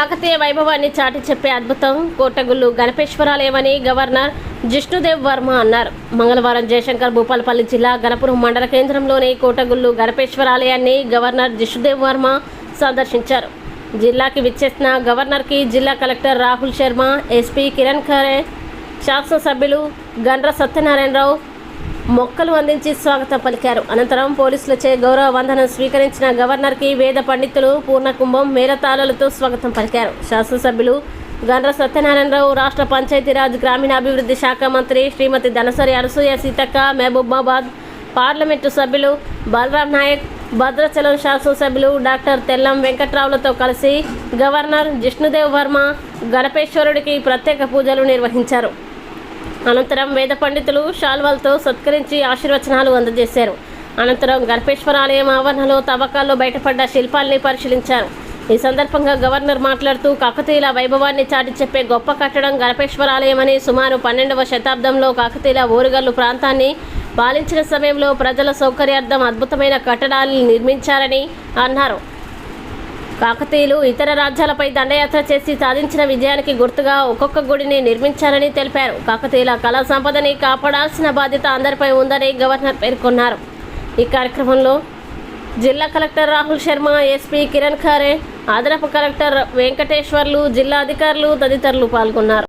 కాకతీయ వైభవాన్ని చాటి చెప్పే అద్భుతం. కోటగుళ్ళు గణపేశ్వరాలయమని గవర్నర్ జిష్ణుదేవ్ వర్మ అన్నారు. మంగళవారం జయశంకర్ భూపాలపల్లి జిల్లా గణపురం మండల కేంద్రంలోని కోటగుళ్ళు గణపేశ్వరాలయాన్ని గవర్నర్ జిష్ణుదేవ్ వర్మ సందర్శించారు. జిల్లాకి విచ్చేసిన గవర్నర్కి జిల్లా కలెక్టర్ రాహుల్ శర్మ ఎస్పీ కిరణ్ ఖరే శాసనసభ్యులు గండ్ర సత్యనారాయణరావు మొక్కలు అందించి స్వాగతం పలికారు. అనంతరం పోలీసులచే గౌరవ వందనం స్వీకరించిన గవర్నర్కి వేద పండితులు పూర్ణకుంభం మేళతాళాలతో స్వాగతం పలికారు. శాసనసభ్యులు గండ్ర సత్యనారాయణరావు రాష్ట్ర పంచాయతీరాజ్ గ్రామీణాభివృద్ధి శాఖ మంత్రి శ్రీమతి ధనసరి అనసూయ సీతక్క మహబూబాబాద్ పార్లమెంటు సభ్యులు బలరాం నాయక్ భద్రాచలం శాసనసభ్యులు డాక్టర్ తెల్లం వెంకట్రావులతో కలిసి గవర్నర్ జిష్ణుదేవ్ వర్మ గణపేశ్వరుడికి ప్రత్యేక పూజలు నిర్వహించారు. అనంతరం వేద పండితులు షాల్వాలతో సత్కరించి ఆశీర్వచనాలు అందజేశారు. అనంతరం గర్పేశ్వర ఆలయం ఆవరణలో తవ్వకాల్లో బయటపడ్డ శిల్పాల్ని పరిశీలించారు. ఈ సందర్భంగా గవర్నర్ మాట్లాడుతూ కాకతీయుల వైభవాన్ని చాటి చెప్పే గొప్ప కట్టడం గణపేశ్వర ఆలయమని సుమారు పన్నెండవ శతాబ్దంలో కాకతీయుల ఓరుగల్లు ప్రాంతాన్ని పాలించిన సమయంలో ప్రజల సౌకర్యార్థం అద్భుతమైన కట్టడాలు నిర్మించారని అన్నారు. కాకతీయులు ఇతర రాజ్యాలపై దండయాత్ర చేసి సాధించిన విజయానికి గుర్తుగా ఒక్కొక్క గుడిని నిర్మించారని తెలిపారు. కాకతీయుల కళా సంపదని కాపాడాల్సిన బాధ్యత అందరిపై ఉందని గవర్నర్ పేర్కొన్నారు. ఈ కార్యక్రమంలో జిల్లా కలెక్టర్ రాహుల్ శర్మ ఎస్పీ కిరణ్ ఖారే అదనపు కలెక్టర్ వెంకటేశ్వర్లు జిల్లా అధికారులు తదితరులు పాల్గొన్నారు.